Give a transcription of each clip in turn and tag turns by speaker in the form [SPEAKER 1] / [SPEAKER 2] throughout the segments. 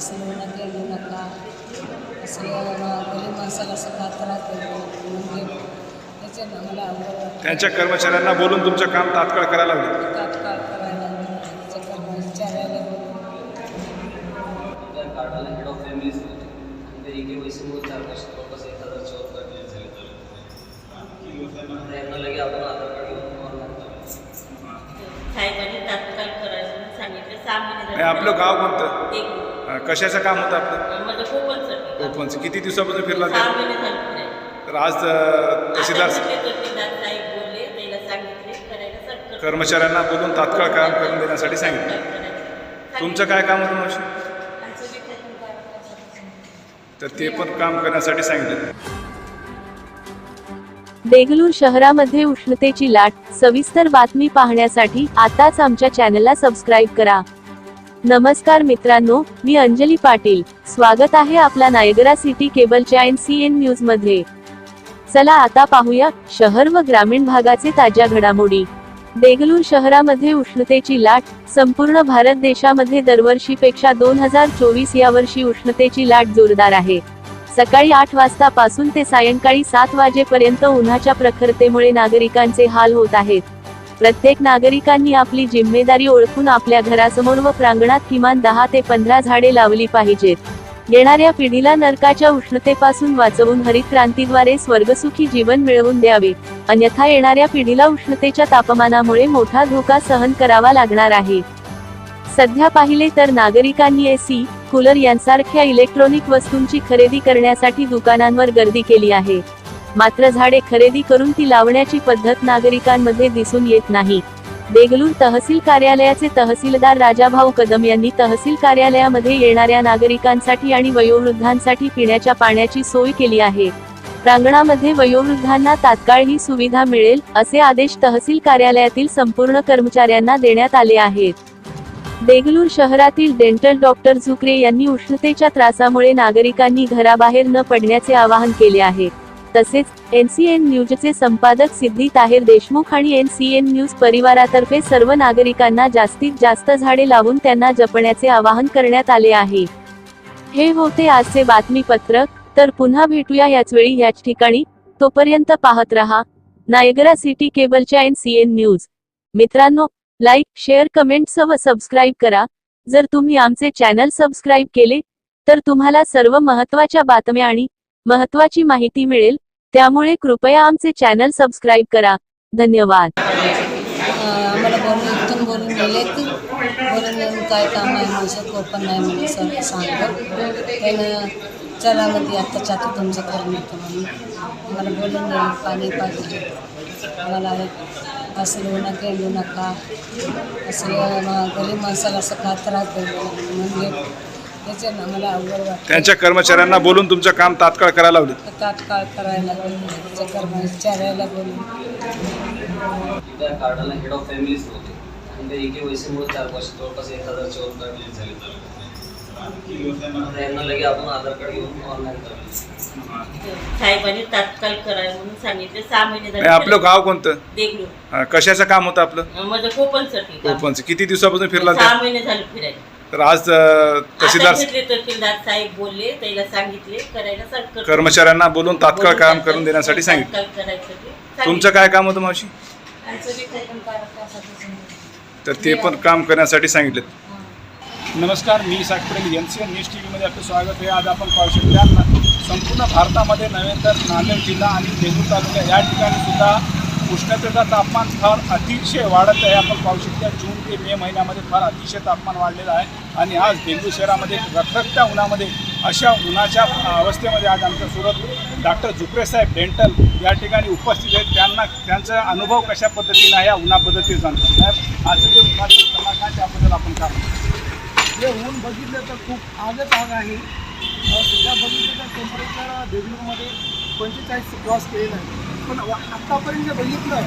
[SPEAKER 1] असं नका येऊ नका. असं गरीब माणसाला राहते म्हणजे त्याच्यानं मला
[SPEAKER 2] त्यांच्या कर्मचाऱ्यांना बोलून तुमचं काम तात्काळ करायला लावलं
[SPEAKER 1] तात्काळ करायला त्याच्या कर्मचाऱ्याला
[SPEAKER 3] साहेबांनी तात्काळ करायला म्हणून सांगितलं. सहा महिने
[SPEAKER 2] आणि आपलं गाव कोणतं?
[SPEAKER 3] एक
[SPEAKER 2] कशाचं काम होतं आपलं? ओपनचं किती दिवसापासून फिरला ते. तर आज तहसीलदार कर्मचाऱ्यांना बोलून तात्काळ काम करून देण्यासाठी सांगितलं. तुमचं काय काम होतं मावशी? तर ते पण काम करण्यासाठी सांगितलं.
[SPEAKER 4] देगलूर शहरामध्ये उष्णतेची लाट सविस्तर बातमी पाहण्यासाठी आताच आमच्या चॅनलला सबस्क्राईब करा. नमस्कार मित्रांनो मी अंजली पाटील. स्वागत आहे आपला नायगरा सिटी केबलच्या एन सी एन न्यूजमध्ये. चला आता पाहूया शहर व ग्रामीण भागाचे ताज्या घडामोडी. देगलूर शहरामध्ये उष्णतेची लाट संपूर्ण भारत देशामध्ये दरवर्षीपेक्षा दोन हजार चोवीस या वर्षी उष्णतेची लाट जोरदार आहे. सकाळी आठ वाजतापासून ते सायंकाळी सात वाजेपर्यंत उन्हाच्या प्रखरतेमुळे नागरिकांचे हाल होत आहेत. प्रत्येक नागरिकांनी आपली जिम्मेदारी ओळखून आपल्या घरासमोर व प्रांगणात किमान दहा ते पंधरा झाडे लावली पाहिजेत. येणाऱ्या पिढीला नरकाच्या उष्णतेपासून वाचवून हरित क्रांतीद्वारे स्वर्गसुखी जीवन मिळवून द्यावे. अन्यथा येणाऱ्या पिढीला उष्णतेच्या तापमानामुळे मोठा धोका सहन करावा लागणार आहे. सध्या पाहिले तर नागरिकांनी एसी कूलर यांसारख्या इलेक्ट्रॉनिक वस्तूंची खरेदी करण्यासाठी दुकानांवर गर्दी केली आहे. मात्र झाडे खरेदी करून ती लावण्याची पद्धत नागरिकांमध्ये दिसून येत नाही. देगलूर तहसील कार्यालयाचे तहसीलदार राजाभाऊ कदम यांनी तहसील कार्यालयामध्ये येणाऱ्या नागरिकांसाठी आणि वयोवृद्धांसाठी पिण्याच्या पाण्याची सोय केली आहे. प्रांगणामध्ये वयोवृद्धांना तात्काळ ही सुविधा मिळेल असे आदेश तहसील कार्यालयातील संपूर्ण कर्मचाऱ्यांना देण्यात आले आहेत. देगलूर शहरातील डेंटल डॉक्टर झुकरे यांनी उष्णतेच्या त्रासामुळे नागरिकांनी घराबाहेर न पडण्याचे आवाहन केले आहे. तसेच एनसीएन न्यूजचे संपादक सिद्धी ताहेर देशमुख आणि एनसीएन न्यूज परिवारातर्फे सर्व नागरिकांना जास्तीत जास्त झाडे लावून त्यांना जपण्याचे आवाहन करण्यात आले आहे. हे होते आजचे बातमीपत्रक. तर पुन्हा भेटूया याच वेळी याच ठिकाणी. तोपर्यंत पाहत रहा. नायगरा सिटी केबलच्या एनसीएन न्यूज मित्रांनो लाईक शेअर कमेंट्स व सबस्क्राईब करा. जर तुम्ही आमचे चॅनल सबस्क्राईब केले तर तुम्हाला सर्व महत्त्वाच्या बातम्या आणि महत्वाची माहिती मिळेल त्यामुळे कृपया आमचे चॅनल सबस्क्राईब करा. धन्यवाद.
[SPEAKER 1] आम्हाला बोलून इथून बोलून गेले की? बोलून येऊन काय काम आहे माझं कोपण नाही म्हणून सर सांगतो. त्यानं चला मध्ये आत्ता आता तुमचं करून येतो म्हणून. आम्हाला बोलून गेले पाणी पाहिजे. आम्हाला असं येऊ नका येऊ नका. असं गरीब माणसाला असं खात राहते म्हणजे त्याच्यानं मला अवघड वाटतं
[SPEAKER 2] त्यांच्या कर्मचाऱ्यांना बोलून तुमचं काम तात्काळ करायला लावलं?
[SPEAKER 1] तात्काळ करायला बोलून त्याच्या कर्मचाऱ्याला बोलून.
[SPEAKER 5] त्या कार्डाला हेड ऑफ फॅमिलीज होते. आणि त्या एके वैसेमुळे चार वर्ष जवळपास एक हजारच्या वर काढले झाले तर यांना लगे आपण आधार कार्ड घेऊन ऑनलाईन
[SPEAKER 3] साहेबांनी तात्काळ करायला म्हणून सांगितलं. सहा महिने
[SPEAKER 2] आणि आपलं गाव कोणतं? कशाचं काम होतं आपलं?
[SPEAKER 3] माझं
[SPEAKER 2] किती दिवसापासून फिरला
[SPEAKER 3] सहा महिने झाले फिरायला.
[SPEAKER 2] तर आज तहसीलदार
[SPEAKER 3] तहसीलदार साहेब बोलले त्याला सांगितले करायला
[SPEAKER 2] कर्मचाऱ्यांना बोलून तात्काळ काम करून देण्यासाठी सांगितलं. तुमचं काय काम होतं मावशी? तर ते पण काम करण्यासाठी सांगितलं.
[SPEAKER 6] नमस्कार मी साकप्रेमी N C N news T व्हीमध्ये आपलं स्वागत आहे. आज आपण पाहू शकता संपूर्ण भारतामध्ये नव्हे तर नांदेड जिल्हा आणि देगूर तालुका या ठिकाणी सुद्धा उष्णतेचं तापमान फार अतिशय वाढत आहे. आपण पाहू शकता जून ते मे महिन्यामध्ये फार अतिशय तापमान वाढलेलं आहे. आणि आज डेंगू शहरामध्ये रखरखत्या उन्हामध्ये अशा उन्हाच्या अवस्थेमध्ये आज आमच्यासोबत डॉक्टर झुकरे साहेब डेंटल या ठिकाणी उपस्थित आहेत. त्यांना त्यांचा अनुभव कशा पद्धतीने आहे या उन्हाबद्दल जाणतो साहेब आजचं जे उन्हाचं प्रमाण आहे त्याबद्दल आपण काय
[SPEAKER 7] हे ऊन बघितलं तर खूप आगच आग आहे. सध्या बघितलं तर टेम्परेचर देगलूरमध्ये पंचेचाळीस क्रॉस केलेलं आहे. पण आत्तापर्यंत जे बघितलं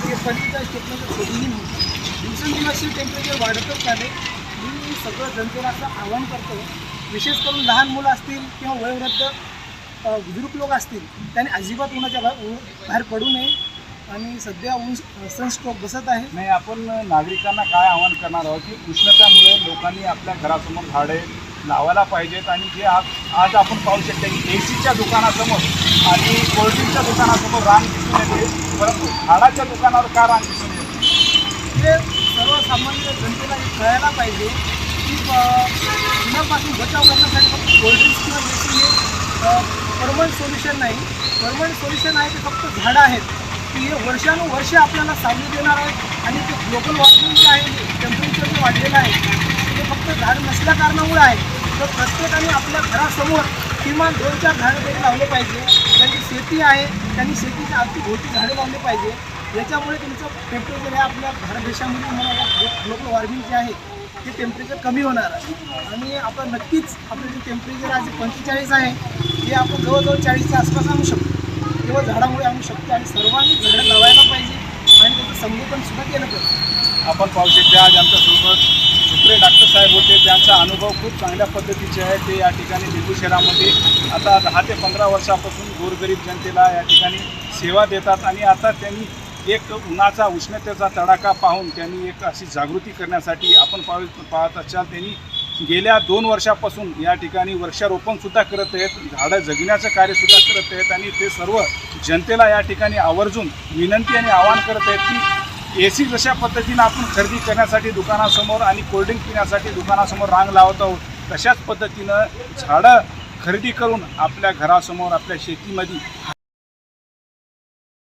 [SPEAKER 7] ते पंचेचाळीस टेम्परेचर कधीही नव्हतं. दिवसेंदिवस टेम्परेचर वाढतच चालले. मी सगळं जनतेला आवाहन करतो. विशेष करून लहान मुलं असतील किंवा वयोवृद्ध विद्रुप बुजुर्ग लोक असतील त्यांनी अजिबात उन्हाच्या बाहेर बाहेर पडू नये. आणि सध्या ऊन सनस्ट्रोक बसत आहे.
[SPEAKER 6] नाही आपण नागरिकांना काय आवाहन करणार आहोत की उष्णतेमुळे लोकांनी आपल्या घरासमोर झाडे लावायला पाहिजेत. आणि जे आज आज आपण पाहू शकतो की ए सीच्या दुकानासमोर आणि कोल्ड्रिंकच्या दुकानासमोर रांग दिसून येते परंतु झाडाच्या दुकानावर का रांग दिसून येते
[SPEAKER 7] हे सर्वसामान्य जनतेला हे कळायला पाहिजे की अ, उन्हापासून बचाव करण्यासाठी फक्त कोल्ड्रिंक्स किंवा एसी हे परमनंट सोल्युशन नाही. परमनंट सोल्युशन आहे ते फक्त झाडं आहेत. की हे वर्षानुवर्षे आपल्याला सावली देणार आहे आणि ते ग्लोबल वॉर्मिंग जे आहे टेम्परेचर जे वाढलेलं आहे ते फक्त झाड नसल्या कारणामुळे आहे. तर प्रत्येकाने आपल्या घरासमोर किमान दोन चार झाडं तरी लावले पाहिजे. त्यांची शेती आहे त्यांनी शेतीच्या अवतीभोवती झाडे लावले पाहिजे. याच्यामुळे तुमचं टेम्परेचर हे आपल्या भारत देशामध्ये होणारा ग्लोबल वॉर्मिंग जे आहे ते टेम्परेचर कमी होणार आहे. आणि आपण नक्कीच आपलं जे टेम्परेचर आज पंचेचाळीस आहे ते आपण जवळजवळ चाळीसच्या आसपास आणू शकतो. केवळ झाडामुळे आणू शकतो आणि सर्वांनी झाडं लावायला पाहिजे आणि त्याचं संगोपन सुद्धा केलं पाहिजे.
[SPEAKER 6] आपण पाहू शकते आज आमच्यासोबत डॉक्टर साहेब होते खूप चांगल्या पद्धतीचे आहे. ते या ठिकाणी बेगू शहरामध्ये आता दहा ते पंधरा वर्षापासून गोरगरीब जनतेला या ठिकाणी सेवा देतात आणि आता त्यांनी एक उन्हाचा उष्णतेचा तडाखा पाहून त्यांनी एक अशी जागृती करण्यासाठी आपण पाह पाहत असाल त्यांनी गेल्या दोन वर्षापासून या ठिकाणी वृक्षारोपणसुद्धा करत आहेत. झाडं जगण्याचं कार्यसुद्धा करत आहेत आणि ते सर्व जनतेला या ठिकाणी आवर्जून विनंती आणि आवाहन करत आहेत की ए सी जशा पद्धतीनं आपण खरेदी करण्यासाठी दुकानासमोर आणि कोल्ड्रिंक पिण्यासाठी दुकानासमोर रांग लावत आहोत तशाच पद्धतीनं झाडं खरेदी करून आपल्या घरासमोर आपल्या शेतीमध्ये